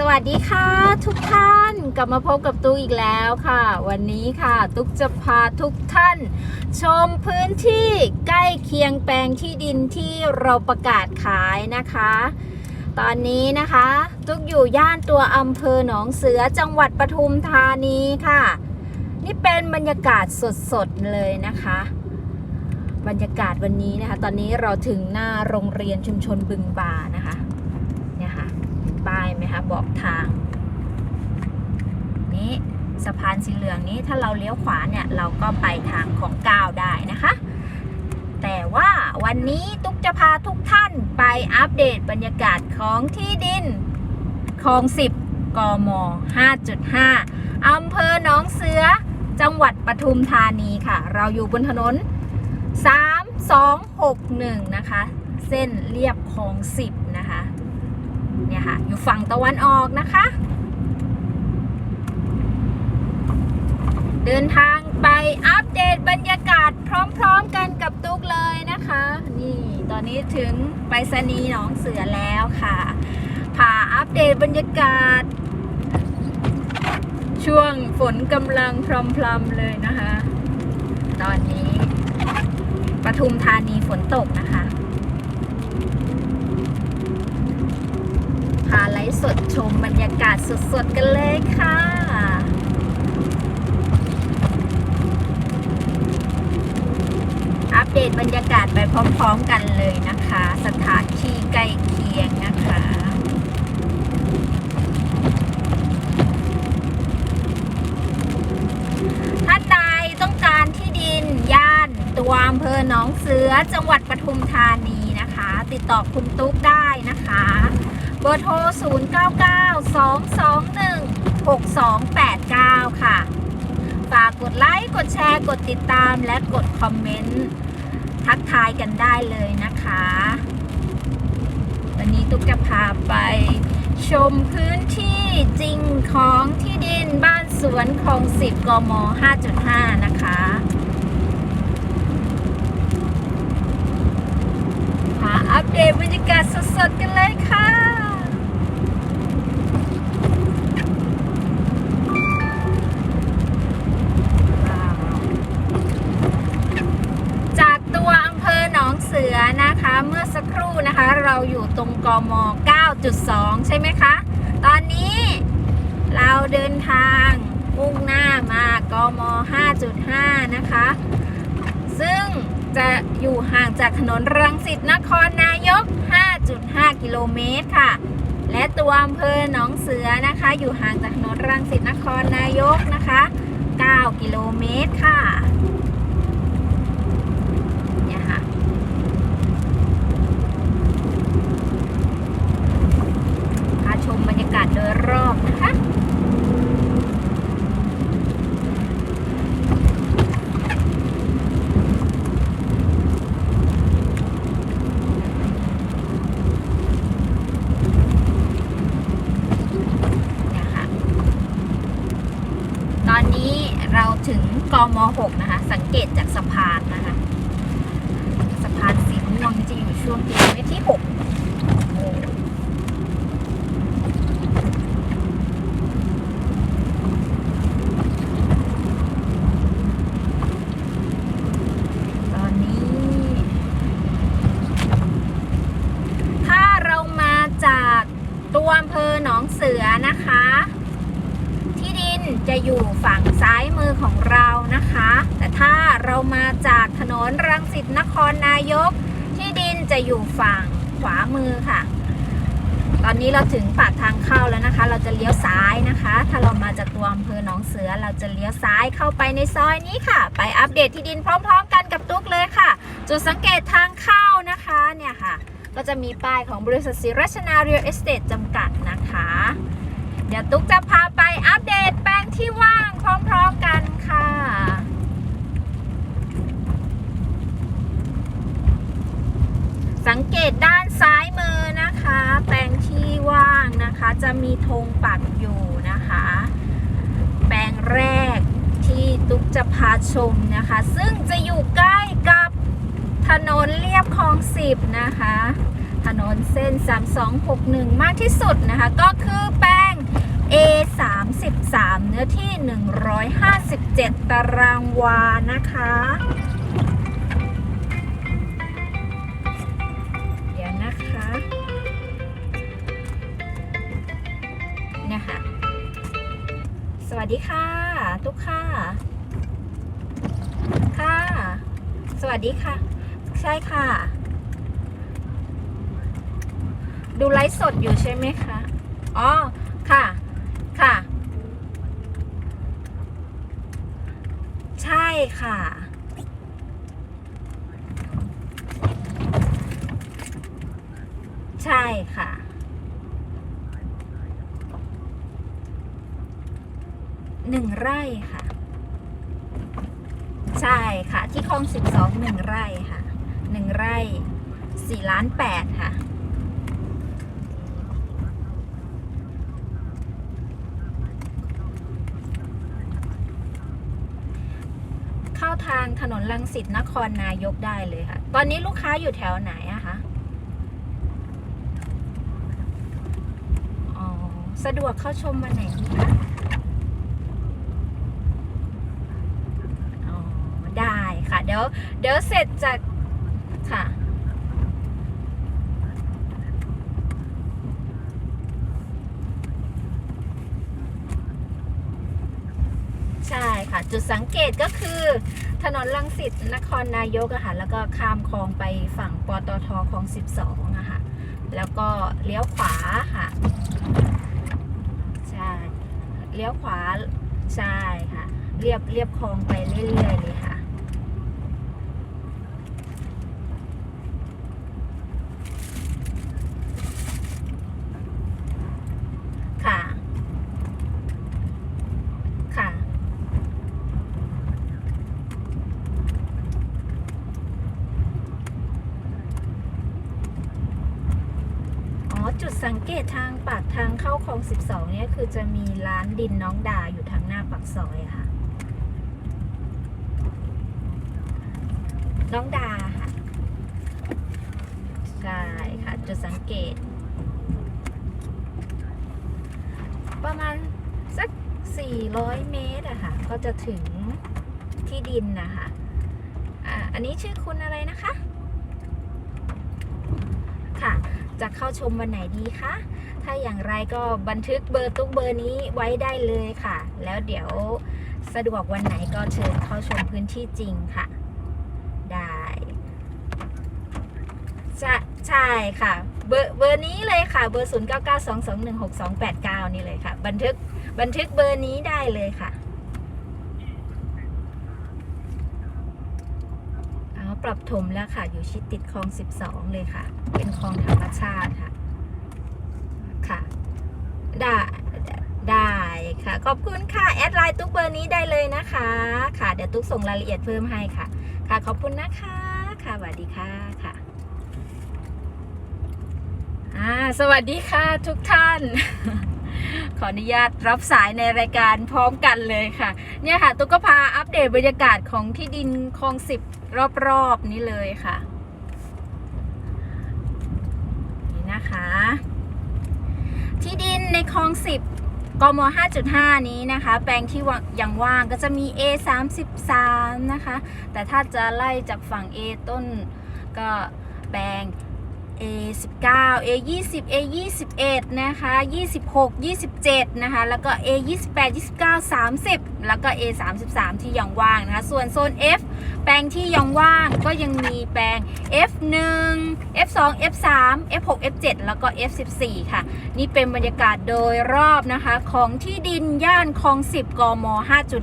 สวัสดีค่ะ ทุกท่านกลับมาพบกับตุ๊กอีกแล้วค่ะ วันนี้ค่ะ ตุ๊กจะพาทุกท่าน ชมพื้นที่ใกล้เคียงแปลงที่ดินที่เราประกาศขายนะคะ ตอนนี้นะคะ ตุ๊กอยู่ย่านตัวอำเภอหนองเสือจังหวัดปทุมธานีค่ะ นี่เป็นบรรยากาศสดๆเลยนะคะ บรรยากาศวันนี้นะคะ ตอนนี้เราถึงหน้าโรงเรียนชุมชนบึงบานะคะคะ ป้ายไหมคะบอกทาง นี้สะพานสีเหลืองนี้ถ้าเราเลี้ยวขวาเนี่ยเราก็ไปทางของก้าวได้นะคะ แต่ว่าวันนี้ตุ๊กจะพาทุกท่านไปอัปเดตบรรยากาศของที่ดินคลอง10กม 5.5 อำเภอหนองเสือ จังหวัดปทุมธานีค่ะ เราอยู่บนถนน 3261 นะคะ เส้นเรียบคลอง 10 นะคะ เนี่ยค่ะ อยู่ฝั่งตะวันออกนะคะ เดินทางไปอัปเดตบรรยากาศพร้อมๆกันกับตุ๊กเลยนะคะ นี่ตอนนี้ถึงไปรษณีย์หนองเสือแล้วค่ะพาอัปเดตบรรยากาศ ช่วงฝนกำลังพรำๆเลยนะคะ ตอนนี้ปทุมธานีฝนตกนะคะ พาไล ฟ์สดชมบรรยากาศสดๆกันเลยค่ะ อัปเดตบรรยากาศไปพร้อมๆกันเลยนะคะ สถานที่ใกล้เคียงนะคะท่านใดต้องการที่ดินย่านตัวอำเภอหนองเสือจังหวัดปทุมธานี ติดต่อคุณตุ๊กได้นะคะ เบอร์โทร 0992216289 ค่ะ ฝากกดไลค์ กดแชร์ กดติดตามและกดคอมเมนต์ ทักทายกันได้เลยนะคะ วันนี้ตุ๊กจะพาไปชมพื้นที่จริงของที่ดินบ้านสวนคลองสิบกม 5.5 นะคะพา อัปเดตบรรยากาศสดๆกันเลยค่ะจากตัวอำเภอหนองเสือนะคะเมื่อสักครู่นะคะเราอยู่ตรงกม 9.2 ใช่ไหมคะ ตอนนี้เราเดินทางมุ่งหน้ามากม 5.5 นะคะ ซึ่ง จะอยู่ห่างจากถนนรังสิตนครนายก 5.5 กิโลเมตรค่ะ และตัวอำเภอหนองเสือนะคะ อยู่ห่างจากถนนรังสิตนครนายกนะคะ 9 กิโลเมตรค่ะ เนี่ยค่ะ พาชมบรรยากาศโดยรอบนะคะ เนี่ยค่ะ ต อนนี้เราถึงกม 6 นะคะ สังเกตจากสะพานนะคะ สะพานสีม่วงจะอยู่ช่วงกิโลเมตรที่ 6 ตอนนี้ ถ้าเรามาจากตัวอำเภอหนองเสือนะคะ จะอยู่ฝั่งซ้ายมือของเรานะคะ แต่ถ้าเรามาจากถนนรังสิตนครนายก ที่ดินจะอยู่ฝั่งขวามือค่ะ ตอนนี้เราถึงปากทางเข้าแล้วนะคะ เราจะเลี้ยวซ้ายนะคะ ถ้าเรามาจากตัวอำเภอหนองเสือ เราจะเลี้ยวซ้ายเข้าไปในซอยนี้ค่ะ ไปอัปเดตที่ดินพร้อม ๆ กันกับตุ๊กเลยค่ะ จุดสังเกตทางเข้านะคะเนี่ยค่ะ ก็จะมีป้ายของบริษัทศิรัชนาเรียลเอสเตทจำกัดนะคะ เดี๋ยวตุ๊กจะพาไปอัปเดตแปล ที่ว่างพร้อมๆกันค่ะ สังเกตด้านซ้ายมือนะคะ แปลงที่ว่างนะคะ จะมีธงปักอยู่นะคะ แปลงแรกที่ตุ๊กจะพาชมนะคะ ซึ่งจะอยู่ใกล้กับถนนเรียบคลองสิบนะคะ ถนนเส้น 3261 มากที่สุดนะคะ ก็คือแปลง A3 13 เนื้อที่ 157 ตารางวานะคะ เดี๋ยวนะคะนะคะสวัสดีค่ะ ทุกค่ะ ค่ะ สวัสดีค่ะ ใช่ค่ะ ดูไลฟ์สดอยู่ใช่ไหมคะ อ๋อ ค่ะ ใช่ค่ะ หนึ่งไร่ค่ะ ใช่ค่ะ ที่คลองสิบสองหนึ่งไร่ค่ะ หนึ่งไร่สี่ล้านแปดค่ะ เข้าทาง ถนนลังสิตนครนายกได้เลยค่ะ ตอนนี้ลูกค้าอยู่แถวไหนอะคะอ๋อสะดวกเข้าชมวันไหนคะอ๋อได้ค่ะ เดี๋ยว เดี๋ยวเสร็จจากค่ะ ใช่ค่ะ จุดสังเกตก็คือ ถนนลังสิตนครนายกอะค่ะแล้วก็ข้ามคลองไปฝั่งปตทคลอง 12อะค่ะแล้วก็เลี้ยวขวาค่ะใช่เลี้ยวขวาใช่ค่ะเรียบเรียบคลองไปเรื่อยๆเลยค่ะ ค่ะ อ๋อ จุดสังเกตทางปากทางเข้าคลอง 12 เนี่ยคือจะมีร้านดินน้องดาอยู่ทางหน้าปากซอยค่ะ น้องดาค่ะ ใช่ค่ะ จุดสังเกต ประมาณสัก 400 เมตรอะค่ะ ก็จะถึงที่ดินนะคะ อ่า อันนี้ชื่อคุณอะไรนะคะ ค่ะ จะเข้าชมวันไหนดีคะถ้าอย่างไรก็บันทึกเบอร์ตุ๊กเบอร์นี้ไว้ได้เลยค่ะ แล้วเดี๋ยวสะดวกวันไหนก็เชิญเข้าชมพื้นที่จริงค่ะ ได้จะใช่ค่ะ เบอร์เบอร์นี้เลยค่ะ เบอร์ 0 9 9 2 2 1 6 2 8 9 นี่เลยค่ะ บันทึกบันทึกเบอร์นี้ได้เลยค่ะเอา ปรับถมแล้วค่ะ อยู่ชิดติดคลอง 12 เลยค่ะ เป็นคลองธรรมชาติค่ะ ค่ะ ได้ได้ค่ะ ขอบคุณค่ะ แอดไลน์ตุ๊กเบอร์นี้ได้เลยนะคะ ค่ะ เดี๋ยวตุ๊กส่งรายละเอียดเพิ่มให้ค่ะ ค่ะ ขอบคุณนะคะ ค่ะสวัสดีค่ะ ค่ะอ่าสวัสดีค่ะทุกท่าน ขออนุญาตรับสายในรายการพร้อมกันเลยค่ะ เนี่ยค่ะ ตุ๊กก็พาอัปเดตบรรยากาศของที่ดินคลองสิบ รอบๆนี้เลยค่ะ นี่นะคะ ที่ดินในคลองสิบกม 5.5 นี้นะคะ แปลงที่ยังว่างก็จะมี A 3 3นะคะ แต่ถ้าจะไล่จากฝั่ง A ต้นก็แปลง A 19 A 20 A 21นะคะ 26 27 นะคะ แล้วก็ A 28 29 30 แล้วก็ A 33 ที่ยังว่างนะคะ ส่วนโซน F แปลงที่ยังว่างก็ยังมีแปลง F1 F2 F3 F6 F7 แล้วก็ F14 ค่ะ นี่เป็นบรรยากาศโดยรอบนะคะ ของที่ดินย่านคลอง 10 กม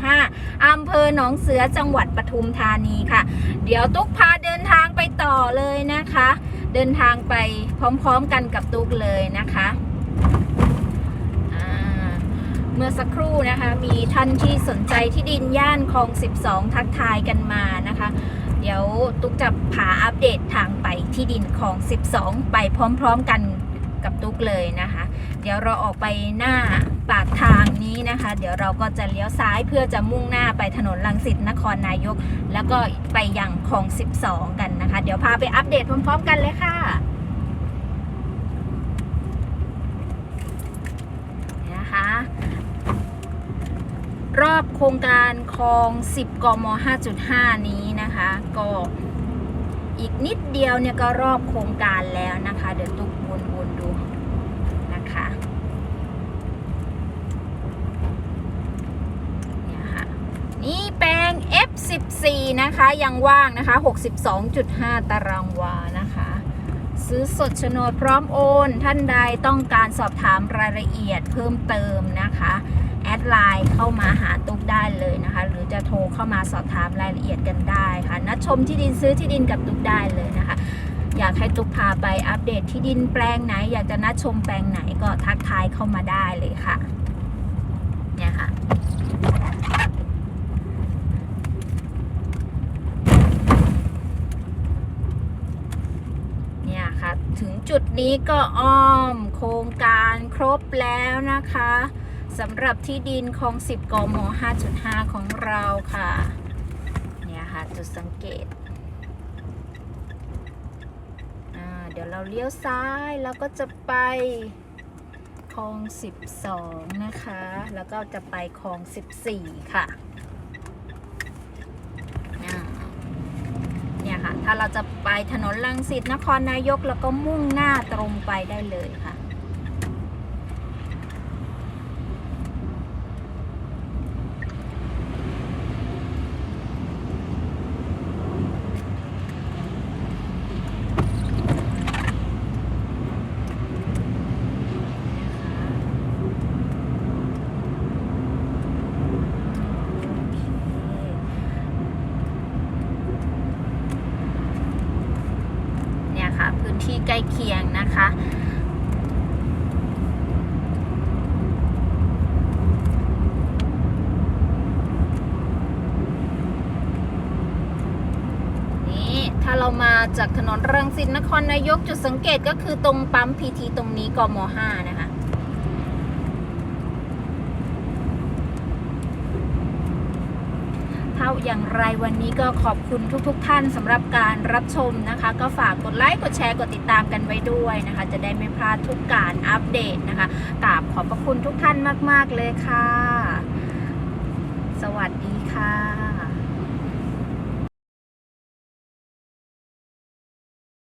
5.5 อำเภอหนองเสือจังหวัดปทุมธานีค่ะ เดี๋ยวตุ๊กพาเดินทางไปต่อเลยนะคะ เดินทางไปพร้อมๆกันกับตุ๊กเลยนะคะอ่าเมื่อสักครู่นะคะ มีท่านที่สนใจที่ดินย่านคลอง 12 ทักทายกันมานะคะ เดี๋ยวตุ๊กจะพาอัปเดตทางไปที่ดินของ 12 ไปพร้อมๆกันกับตุ๊กเลยนะคะ เดี๋ยวเราออกไปหน้าปากทางนี้นะคะ เดี๋ยวเราก็จะเลี้ยวซ้ายเพื่อจะมุ่งหน้าไปถนนลังสิตนครนายก แล้วก็ไปยังคลอง 12 กันนะคะ เดี๋ยวพาไปอัปเดตพร้อม ๆ กันเลยค่ะนี่นะ รอบโครงการคลอง 10กม 5.5 นี้นะคะ ก็อีกนิดเดียวเนี่ยก็รอบโครงการแล้วนะคะ เดี๋ยวตุกวนๆดูนะคะเนี่ยค่ะนี่แปลง F14 นะคะ ยังว่างนะคะ 62.5 ตารางวานะคะซื้อสดโฉนดพร้อมโอน ท่านใดต้องการสอบถามรายละเอียดเพิ่มเติมนะคะ แอดไลน์เข้ามาหาตุ๊กได้เลยนะคะ หรือจะโทรเข้ามาสอบถามรายละเอียดกันได้ค่ะนัดชมที่ดินซื้อที่ดินกับตุ๊กได้เลยนะคะ อยากให้ตุ๊กพาไปอัปเดตที่ดินแปลงไหน อยากจะนัดชมแปลงไหนก็ทักทายเข้ามาได้เลยค่ะเนี่ยค่ะถึงจุดนี้ก็อ้อมโครงการครบแล้วนะคะ สำหรับที่ดินของ 10กม5.5 ของเราค่ะ เนี่ยค่ะ จุดสังเกตอ่าเดี๋ยวเราเลี้ยวซ้ายแล้วก็จะไปคลอง 12 นะคะ แล้วก็จะไปคลอง 14 ค่ะเนี่ยค่ะ ถ้าเราจะไปถนนลังสิตนครนายกแล้วก็มุ่งหน้าตรงไปได้เลยค่ะ เนี่ยค่ะ พื้น ที่ใกล้เคียงนะคะนี่ถ้าเรามาจากถนนรังสิตนครนายกจุดสังเกตก็คือตรงปั๊มพีทีตรงนี้กม 5 นะคะ เท่า อย่างไรวันนี้ก็ขอบคุณทุกๆทท่านสำหรับการรับชมนะคะ ก็ฝากกดไลค์กดแชร์กดติดตามกันไว้ด้วยนะคะ จะได้ไม่พลาดทุกการอัปเดตนะคะกราบขอบพระคุณทุกท่านมาก ๆ เลยค่ะ สวัสดีค่ะ